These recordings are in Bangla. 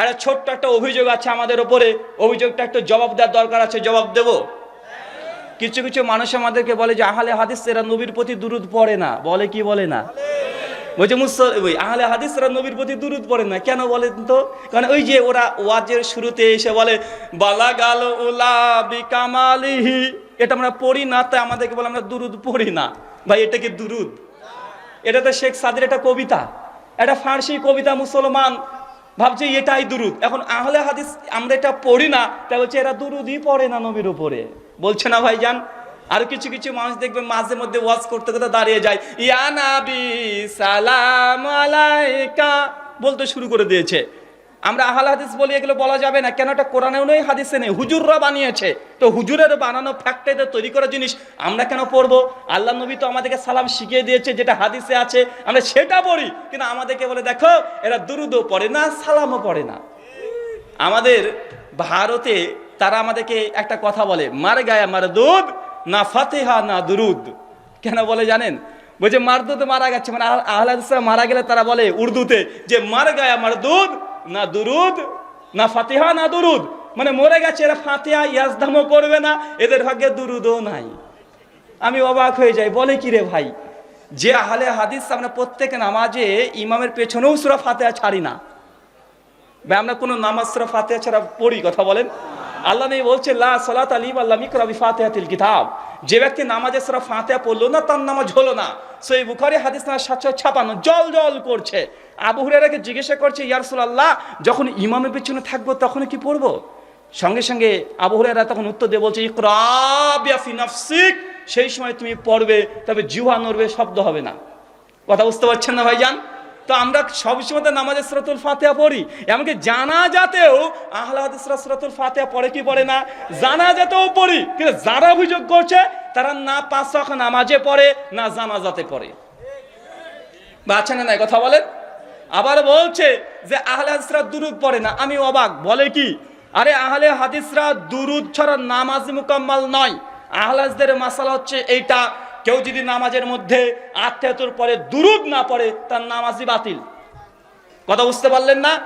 একটা ছোট্ট একটা অভিযোগ আছে আমাদের ওপরে অভিযোগটা একটু জবাব দেওয়ার দরকার আছে, জবাব দেব? কিছু কিছু মানুষ আমাদেরকে বলে যে, আহলে হাদিস এরা নবীর প্রতি দুরুদ পড়ে না। বলে কি বলে না? বলছে, মুসল ওই, আহলে হাদিসরা নবীর প্রতি দুরুদ পড়ে না। কেন বলেন তো? কারণ ওই যে ওরা ওয়াজের শুরুতে এসে বলে, বালা গাল উলা বিকামালিহি এটা আমরা পড়ি না, তাই আমাদেরকে বলে আমরা দুরুদ পড়ি না। ভাই, এটা কি দুরুদ? এটা তো শেখ সাদের একটা কবিতা। এটা ফার্সি কবিতা মুসলমান ভাবছে এটাই দুরুদ। এখন আহলে হাদিস আমরা এটা পড়ি না তাই বলছে এরা দুরুদই পড়ে না নবীর উপরে। বলছে না ভাইজান, আর কিছু কিছু মানুষ দেখবে মাঝে মধ্যে ওয়াজ করতে করতে দাঁড়িয়ে যায়, ইয়া নাবি সালাম আলাইকা বলতে শুরু করে দিয়েছে। আমরা আহাল হাদিস বলি, এগুলো বলা যাবে না। কেন? এটা কোরআনেও নেই, হাদিসে নেই। হুজুররা বানিয়েছে। তো হুজুরের বানানো ফ্যাক্টরিতে তৈরি করা জিনিস আমরা কেন পড়ব? আল্লাহ নবী তো আমাদেরকে সালাম শিখিয়ে দিয়েছে, যেটা হাদিসে আছে। আমরা সেটা পড়ি, কিন্তু আমাদেরকে বলে, দেখো, এরা দুরুদও পড়ে না, সালামও পড়ে না। আমাদের ভারতে তারা আমাদেরকে একটা কথা বলে, মার গায়া মার দুধ না ফাতেহা, না দুরুদ। কেন বলে জানেন? বলছে, মারদুদ মারা গেছে। মানে আহ- আহলে হাদিসরা মারা গেলে তারা বলে উর্দুতে যে, মার গায়া মার দুধ না দুরুদ, না ফাতিহা, না দুরুদ। মানে মরে গেছে এরা ফাতিহা, ইয়াজদামও করবে না, এদের ভাগ্যে দুরুদও নাই। আমি অবাক হয়ে যাই, বলে কি রে ভাই? যে আহলে হাদিস আমরা প্রত্যেক নামাজে ইমামের পেছনেও সুরা ফাতেহা ছাড়ি না। ভাই, আমরা কোনো নামাজ সুরা ফাতিহা ছাড়া পড়ি, কথা বলেন। আল্লাহ নেই বলছে লা সালাত আলিম আল্লাহ মিকরা বি ফাতিহাতিল কিতাব। যে ব্যক্তি নামাজে সুরা ফাতিহা পড়ল না, তার নামাজ হলো না। সেই বুখারী হাদিস না সাতশো ছাপানো জল জল করছে। আবু হুরায়রাকে জিজ্ঞাসা করছে, ইয়া রাসূলুল্লাহ, যখন ইমামের পেছনে থাকব তখন কি পড়ব? সঙ্গে সঙ্গে আবু হুরায়রা তখন উত্তর দিয়ে বলছে নাফসিক, সেই সময় তুমি পড়বে, তবে জিহ্বা নড়বে, শব্দ হবে না। কথা বুঝতে পারছেন না ভাইজান? তো আমরা সবসময় তো নামাজের সরাতুল ফাতেহা পড়ি, এমনকি জানা যাতেও আহলা হাদিসরা সরাতুল ফাতেহা পড়ে কি পড়ে না? জানা যাতেও পড়ি, কিন্তু যারা অভিযোগ করছে, তারা না পাঁচ নামাজে পড়ে, না জানাজাতে পড়ে। বাচ্চা না নাই? কথা বলেন। আবার বলছে যে আহলে হাদিসরা দুরুদ পড়ে না। আমি অবাক। বলে কি? আরে আহলে হাদিসরা দুরুদ ছাড়া নামাজ মুকাম্মাল নয়। আহলে হাদিসদের মাসালা হচ্ছে এইটা, কেউ যদি নামাজের মধ্যে আত্মায়তর পরে দুরুদ না পড়ে, তার নামাজই বাতিল। কথা বুঝতে পারলেন না?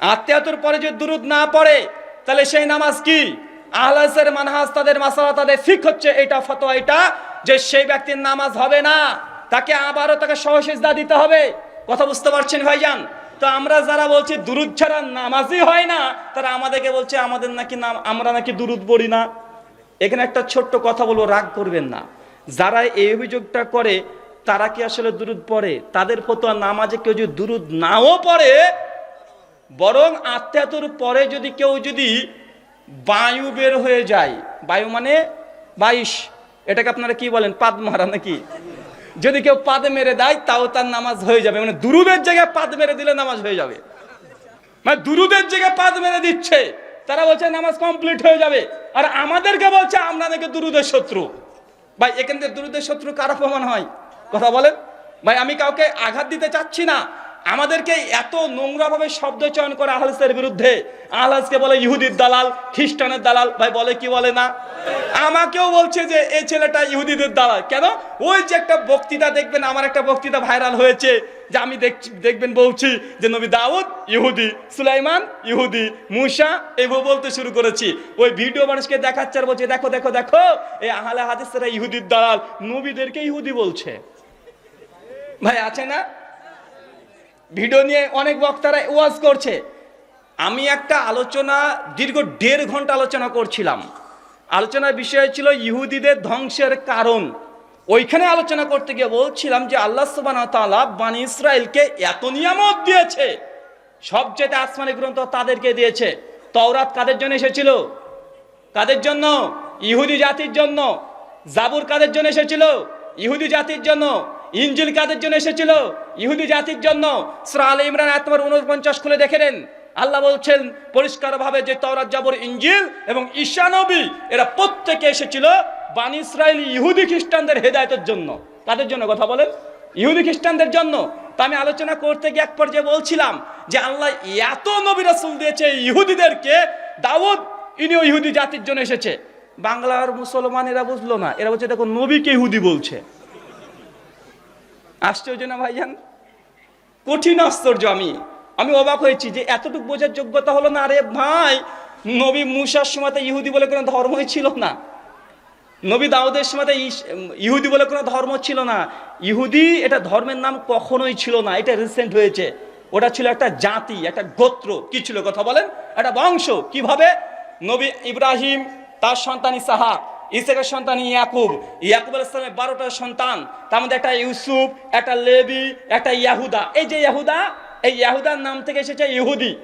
আত্মায়তর পরে যদি দুরুদ না পড়ে, তাহলে সেই নামাজ কি? আহলাসের মানহাজ তাদের মাসালা, তাদের ফিক হচ্ছে এটা ফতোয়া এটা যে সেই ব্যক্তির নামাজ হবে না। তাকে আবারও তাকে সহসেজদা দিতে হবে। কথা বুঝতে পারছেন ভাইজান? তো আমরা যারা বলছি দুরুদ ছাড়া নামাজই হয় না, তারা আমাদেরকে বলছে আমাদের নাকি নাম, আমরা নাকি দুরুদ পড়ি না। এখানে একটা ছোট্ট কথা বলব, রাগ করবেন না। যারা এই অভিযোগটা করে, তারা কি আসলে দুরুদ পড়ে? তাদের ফতোয়া নামাজে কেউ যদি দুরুদ নাও পড়ে, বরং আত্মাতুর পরে যদি কেউ যদি বায়ু বের হয়ে যায়, বায়ু মানে বাইশ, এটাকে আপনারা কি বলেন, পাদ মারা নাকি? যদি কেউ পাদ মেরে দেয়, তাও তার নামাজ হয়ে যাবে। মানে দুরুদের জায়গায় পাদ মেরে দিলে নামাজ হয়ে যাবে। মানে দুরুদের জায়গায় পাদ মেরে দিচ্ছে। তারা বলছে, নামাজ কমপ্লিট হয়ে যাবে। আর আমাদেরকে বলছে, আমরা নাকি দুরুদের শত্রু। ভাই, এখান থেকে দুরুদের শত্রু কারা প্রমাণ হয়? কথা বলেন। ভাই, আমি কাউকে আঘাত দিতে চাচ্ছি না। আমাদেরকে এত নোংরাভাবে শব্দ চয়ন করে আহলাসের বিরুদ্ধে। আহলাসকে বলে ইহুদির দালাল, খ্রিস্টানের দালাল, ভাই বলে কি বলে না? আমাকেও বলছে যে এই ছেলেটা ইহুদিদের দালাল। কেন? ওই যে একটা বক্তৃতা দেখবেন, আমার একটা বক্তৃতা ভাইরাল হয়েছে, যে আমি দেখবেন বলছি যে নবী দাউদ ইহুদি, সুলাইমান ইহুদি, মুসা এইভাবে বলতে শুরু করেছি। ওই ভিডিও মানুষকে দেখাচ্ছে আর বলছে, দেখো দেখো দেখো, এই আহলে হাদিসরা ইহুদির দালাল। নবীদেরকে ইহুদি বলছে। ভাই, আছে না? ভিডিও নিয়ে অনেক বক্তারা ওয়াজ করছে। আমি একটা আলোচনা, দীর্ঘ দেড় ঘণ্টা আলোচনা করছিলাম। আলোচনার বিষয় ছিল ইহুদিদের ধ্বংসের কারণ। ওইখানে আলোচনা করতে গিয়ে বলছিলাম যে আল্লাহ তাআলা বানি ইসরায়েলকে এত নিয়ামত দিয়েছে। সবচেয়ে আসমানি গ্রন্থ তাদেরকে দিয়েছে। তওরাত কাদের জন্য এসেছিল? কাদের জন্য? ইহুদি জাতির জন্য। জাবুর কাদের জন্য এসেছিল? ইহুদি জাতির জন্য। ইঞ্জিল কাদের জন্য এসেছিল? ইহুদি জাতির জন্য। সূরা ইমরান নম্বর 49 খুলে দেখে নেন। আল্লাহ বলছেন, পরিষ্কারভাবে যে তওরাত জাবর ইঞ্জিল এবং ঈশা নবী, এরা প্রত্যেকে এসেছিল বানি ইসরায়েল ইহুদি খ্রিস্টানদের হেদায়তের জন্য। কাদের জন্য কথা বলেন? ইহুদি খ্রিস্টানদের জন্য। তা আমি আলোচনা করতে গিয়ে এক পর্যায়ে বলছিলাম যে আল্লাহ এত নবী রাসূল দিয়েছে ইহুদিদেরকে, দাউদ ইনিও ইহুদি জাতির জন্য এসেছে। বাংলার মুসলমান এরা বুঝলো না। এরা বলছে, দেখো নবীকে ইহুদি বলছে। আশ্চর্য না ভাইজান? কঠিন আশ্চর্য আমি। আমি অবাক হয়েছি যে এতটুকু বোঝার যোগ্যতা হলো না, আরে ভাই, নবী মুসার সময়তে ইহুদি বলে কোনো ধর্মই ছিল না। নবী দাউদের সময়তে ইস- ইহুদি বলে কোনো ধর্ম ছিল না। ইহুদি, এটা ধর্মের নাম কখনোই ছিল না, এটা রিসেন্ট হয়েছে। ওটা ছিল একটা জাতি, একটা গোত্র। কি ছিল কথা বলেন? একটা বংশ। কীভাবে? নবী ইব্রাহিম, তার সন্তান ইসাহাক। ইসাকের সন্তান ইয়াকুব। ইয়াকুব আল ইসলামের বারোটা সন্তান। তার মধ্যে একটা ইউসুফ, একটা লেবি, একটা ইয়াহুদা। এই যে ইয়াহুদা, এই ইয়াহুদার নাম থেকে এসেছে ইহুদি।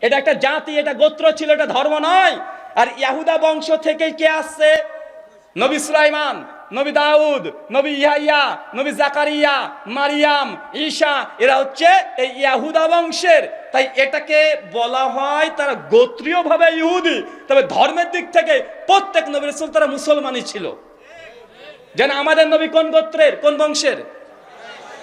এটা একটা জাতি, এটা গোত্র ছিল, এটা ধর্ম নয়। আর ইয়াহুদা বংশ থেকে কে আসছে? নবী সুলাইমান। নবী দাউদ, নবী ইয়াহিয়া, নবী জাকারিয়া, মারিয়াম, ঈশা, এরা হচ্ছে এই ইয়াহুদা বংশের। তাই এটাকে বলা হয় তারা গোত্রীয়ভাবে ইহুদি। তবে ধর্মের দিক থেকে প্রত্যেক নবী রসুল তারা মুসলমানই ছিল। যেন আমাদের নবী কোন গোত্রের? কোন বংশের?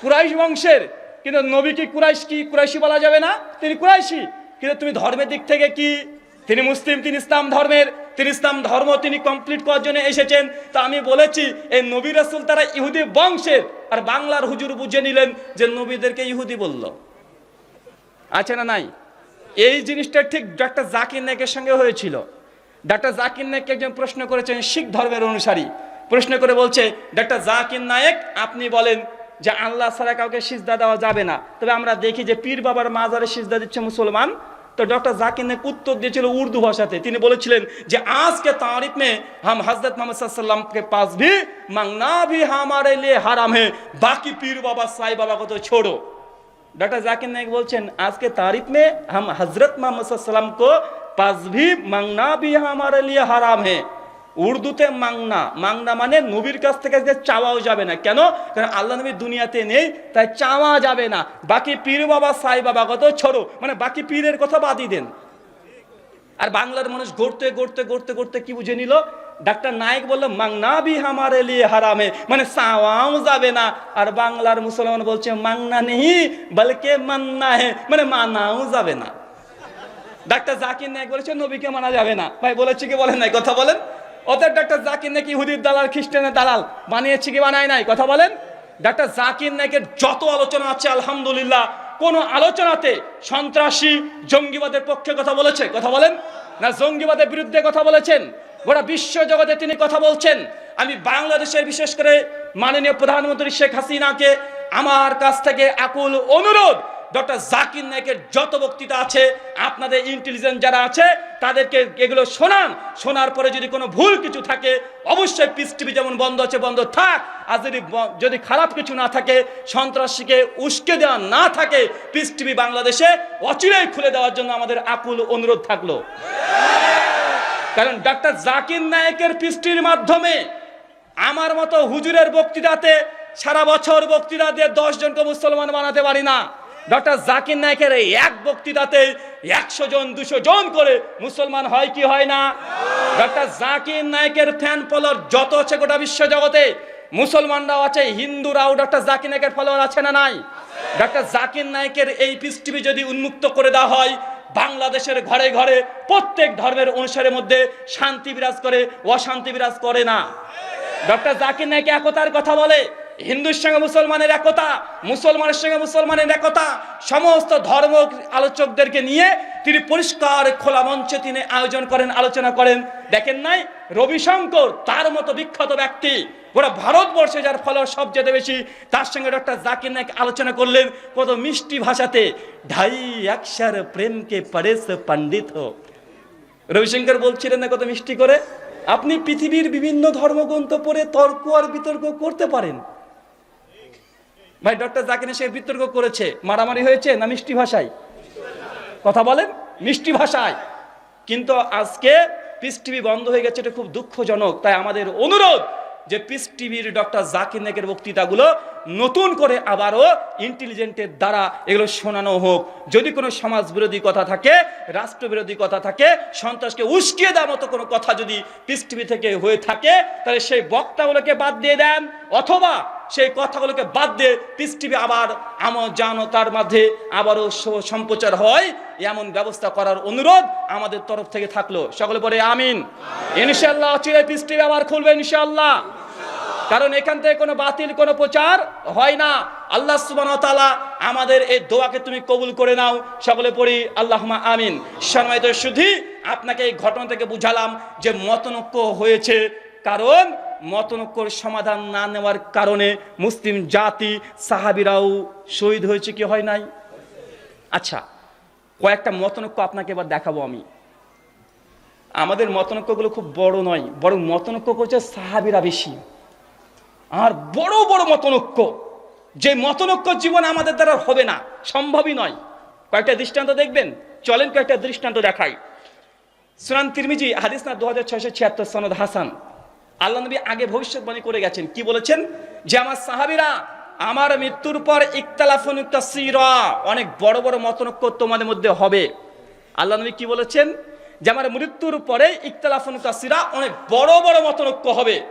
কুরাইশ বংশের। কিন্তু নবী কি কুরাইশ কি? কুরাইশি বলা যাবে না। তিনি কুরাইশি। কিন্তু তুমি ধর্মের দিক থেকে কি? তিনি মুসলিম, তিনি ইসলাম ধর্মের। তিনি ইসলাম ধর্ম তিনি কমপ্লিট করার জন্য এসেছেন। তা আমি বলেছি, এই নবী রাসুল তারা ইহুদি বংশের। আর বাংলার হুজুর বুঝে নিলেন যে নবীদেরকে ইহুদি বলল। আছে না নাই? এই জিনিসটা ঠিক ডাক্তার জাকির নায়কের সঙ্গে হয়েছিল। ডাক্তার জাকির নায়ককে একজন প্রশ্ন করেছেন শিখ ধর্মের অনুসারী। প্রশ্ন করে বলছে, ডাক্তার জাকির নায়েক, আপনি বলেন যে আল্লাহ ছাড়া কাউকে সিজদা দেওয়া যাবে না। তবে আমরা দেখি যে পীর বাবার মাজারে সিজদা দিচ্ছে মুসলমান তো ডক্টর জাকির নাক উত্তর দিয়েছিল উর্দু ভাষাতে। তিনি বলেছিলেন যে, আজকে তারিখ মে হাম হজরত মোহাম্মদকে পাস ভি, মাংনা ভি হামারে লিয়ে হারাম হে, বাকি পীর বাবা, সাই বাবা কত ছোড়ো। ডক্টর জাকির নায়ক বলছেন, আজকে তারিখ মে হাম হজরত মোহাম্মদ সাল্লাম পাস ভি, মাংনা ভি হামারে লিয়ে হারাম হ্যাঁ উর্দুতে মাংনা মাংনা মানে নবীর কাছ থেকে যে চাওয়াও যাবে না। কেন? কারণ আল্লাহ নবী দুনিয়াতে নেই, তাই চাওয়া যাবে না। বাকি পীর বাবা, সাই বাবা কত ছোড়ো মানে বাকি পীরের কথা বাদই দেন। আর বাংলার মানুষ গড়তে গড়তে গড়তে গড়তে কি বুঝে নিল? ডাক্তার নায়ক বলল, মাংনা বি হামারে লিয়ে হারামে। মানে সাওয়াও যাবে না। আর বাংলার মুসলমান বলছে, মাংনা নেই, বলকে মান্না হে। মানে মানাও যাবে না। ডাক্তার জাকির নায়ক বলেছে, নবীকে মানা যাবে না। ভাই, বলেছে কি বলেন নাই? কথা বলেন। ওদের ডাক্তার জাকির নাকি হুদির দালাল, খ্রিস্টানের দালাল, বানিয়েছে কি বানায় নাই? কথা বলেন। ডাক্তার জাকির নায়কের যত আলোচনা আছে, আলহামদুলিল্লাহ, কোন আলোচনাতে সন্ত্রাসী জঙ্গিবাদের পক্ষে কথা বলেছে? কথা বলেন। না, জঙ্গিবাদের বিরুদ্ধে কথা বলেছেন? গোটা বিশ্ব জগতে তিনি কথা বলছেন। আমি বাংলাদেশের বিশেষ করে মাননীয় প্রধানমন্ত্রী শেখ হাসিনাকে আমার কাছ থেকে আকুল অনুরোধ ডক্টর জাকির নায়কের যত বক্তৃতা আছে, আপনাদের ইন্টেলিজেন্স যারা আছে, তাদেরকে এগুলো শোনান। শোনার পরে যদি কোনো ভুল কিছু থাকে, অবশ্যই পিস টিভি যেমন বন্ধ আছে, বন্ধ থাক। আর যদি যদি খারাপ কিছু না থাকে, সন্ত্রাসীকে উস্কে দেওয়া না থাকে পিস টিভি বাংলাদেশে অচিরেই খুলে দেওয়ার জন্য আমাদের আকুল অনুরোধ থাকল। কারণ ডক্টর জাকির নায়কের পৃষ্টির মাধ্যমে আমার মতো হুজুরের বক্তৃতাতে সারা বছর বক্তৃতা দিয়ে দশ জনকে মুসলমান বানাতে পারি না। ডক্টর জাকির নায়কের এই এক বক্তৃতাতে একশো জন, দুশো জন করে মুসলমান হয় কি হয় না? ডক্টর জাকির নায়কের ফ্যান ফলোয়ার যত আছে গোটা বিশ্ব জগতে, মুসলমানরাও আছে, হিন্দুরাও ডক্টর জাকির নায়কের ফলোয়ার আছে না নাই? ডক্টর জাকির নায়কের এই পৃষ্টিভি যদি উন্মুক্ত করে দেওয়া হয়, বাংলাদেশের ঘরে ঘরে প্রত্যেক ধর্মের অনুসারের মধ্যে শান্তি বিরাজ করে, অশান্তি বিরাজ করে না। ডক্টর জাকির নায়ক একতার কথা বলে হিন্দুর সঙ্গে মুসলমানের একতা, মুসলমানের সঙ্গে মুসলমানের একতা, সমস্ত ধর্ম আলোচকদেরকে নিয়ে তিনি পরিষ্কার খোলা মঞ্চে তিনি আয়োজন করেন, আলোচনা করেন। দেখেন নাই, রবিশঙ্কর তার মতো বিখ্যাত ব্যক্তি, গোটা ভারতবর্ষে যার ফলোয়ার সবচেয়ে বেশি, তার সঙ্গে ডক্টর জাকির নায়ক আলোচনা করলেন কত মিষ্টি ভাষাতে, ঢাই অক্ষর প্রেমকে পরেশ পণ্ডিত রবিশঙ্কর বলছিলেন না কত মিষ্টি করে, আপনি পৃথিবীর বিভিন্ন ধর্মগ্রন্থ পড়ে তর্ক আর বিতর্ক করতে পারেন। ভাই ডক্টর জাকির সে বিতর্ক করেছে, মারামারি হয়েছে না মিষ্টি ভাষায়? কথা বলেন, মিষ্টি ভাষায়। কিন্তু আজকে পিস টিভি বন্ধ হয়ে গেছে, এটা খুব দুঃখজনক। তাই আমাদের অনুরোধ যে পিস টিভির ডক্টর জাকির নেকের বক্তৃতাগুলো নতুন করে আবারও ইন্টেলিজেন্টের দ্বারা এগুলো শোনানো হোক। যদি কোনো সমাজ বিরোধী কথা থাকে, রাষ্ট্রবিরোধী কথা থাকে, সন্ত্রাসকে উস্কিয়ে দেওয়ার মতো কোনো কথা যদি পিস টিভি থেকে হয়ে থাকে, তাহলে সেই বক্তাগুলোকে বাদ দিয়ে দেন। অথবা সেই কথাগুলোকে বাদ দিয়ে পিস টিভি আবার আমার জানতার মাঝে আবারও সম্প্রচার হয়। এমন ব্যবস্থা করার অনুরোধ আমাদের তরফ থেকে থাকল। সকলে পরে আমিন। ইনশাল্লাহ চিরে পিস টিভি আবার খুলবে ইনশাল্লাহ কারণ এখান থেকে কোনো বাতিল কোনো প্রচার হয় না। আল্লাহ সুবান তালা আমাদের এই দোয়াকে তুমি কবুল করে নাও। সকলে পড়ি আল্লাহমা আমিন। সম্মানিত শুধু আপনাকে এই ঘটনা থেকে বুঝালাম যে মতনৈক্য হয়েছে। কারণ মতনৈক্যর সমাধান না নেওয়ার কারণে মুসলিম জাতি সাহাবিরাও শহীদ হয়েছে কি হয় নাই? আচ্ছা কয়েকটা মতনৈক্য আপনাকে এবার দেখাবো আমি। আমাদের মতনৈক্যগুলো খুব বড় নয়, বরং মতনৈক্য করছে সাহাবিরা বেশি। আর বড় বড় মতনৈক্য যে মতনৈক্য জীবন আমাদের দ্বারা হবে না, সম্ভবই নয়। কয়েকটা দৃষ্টান্ত দেখবেন, চলেন কয়েকটা দৃষ্টান্ত দেখাই। সুনান তিরমিজি, হাদিস না দু হাজার ছয়শো ছিয়াত্তর, সনদ হাসান। আল্লাহ নবী আগে ভবিষ্যৎবাণী করে গেছেন। কি বলেছেন? যে আমার সাহাবিরা, আমার মৃত্যুর পর ইকতালাফুন সিরা অনেক বড় বড় মতনৈক্য তোমাদের মধ্যে হবে। আল্লাহ নবী কি বলেছেন? যে আমার মৃত্যুর পরে ইকতালাফুন সিরা অনেক বড় বড় মতনৈক্য হবে।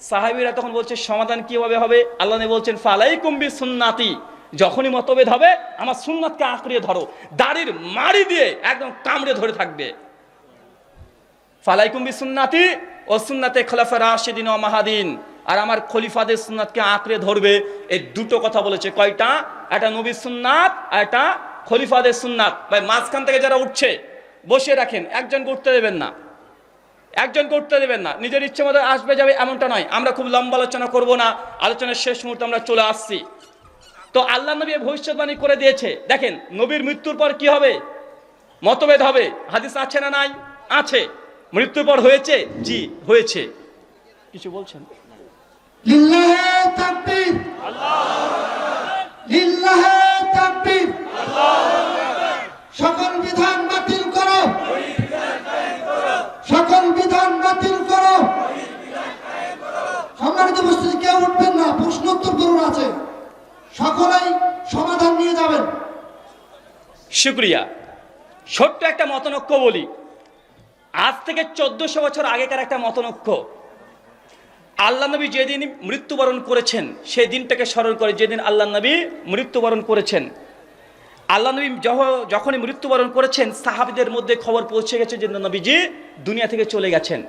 সাহাবিরা তখন বলছে, সমাধান কীভাবে হবে? আল্লাহ নবী বলছেন ফালাই কুম্বি সুন্নাতি যখনই মতভেদ হবে, আমার সুন্নাতকে আঁকড়িয়ে ধরো। দাড়ির মারি দিয়ে একদম কামড়ে ধরে থাকবে। ফালাইকুম বিসুন্নাতি ও সুন্নাতে খলাফা রাশিদিন ও মাহাদিন। আর আমার খলিফাদের সুন্নাতকে আঁকড়ে ধরবে, এই দুটো কথা বলেছে। কয়টা? একটা নবী সুন্নাত, আর একটা খলিফাদের সুন্নাত। ভাই, মাঝখান থেকে যারা উঠছে বসে রাখেন। একজন করতে দেবেন না। একজন করতে দেবেন না। নিজের ইচ্ছে মতো আসবে, যাবে এমনটা নয়। আমরা খুব লম্বা আলোচনা করব না। আলোচনার শেষ মুহূর্তে আমরা চলে আসছি। তো আল্লাহ নবী ভবিষ্যৎবাণী করে দিয়েছে। দেখেন, নবীর মৃত্যুর পর কি হবে? মতভেদ হবে। হাদিস আছে না নাই? আছে। মৃত্যুর পর হয়েছে? জি হয়েছে। কিছু বলছেন? সকল বিধান বাতিল করো। সকল বিধান বাতিল করো। সম্মানিত উপস্থিতি কেউ উঠবেন না প্রশ্ন উত্তর করুন আছে। সকলেই সমাধান নিয়ে যাবেন। শুক্রিয়া। ছোট্ট একটা মতনৈক্য বলি। থেকে চোদ্দশো বছর আগেকার একটা মতনক্ষ আল্লাহ নবী যেদিন মৃত্যুবরণ করেছেন, সেই দিনটাকে স্মরণ করে যেদিন আল্লাহ নবী মৃত্যুবরণ করেছেন। আল্লাহ নবী যখনই মৃত্যুবরণ করেছেন, সাহাবিদের মধ্যে খবর পৌঁছে গেছে যে নবীজি দুনিয়া থেকে চলে গেছেন।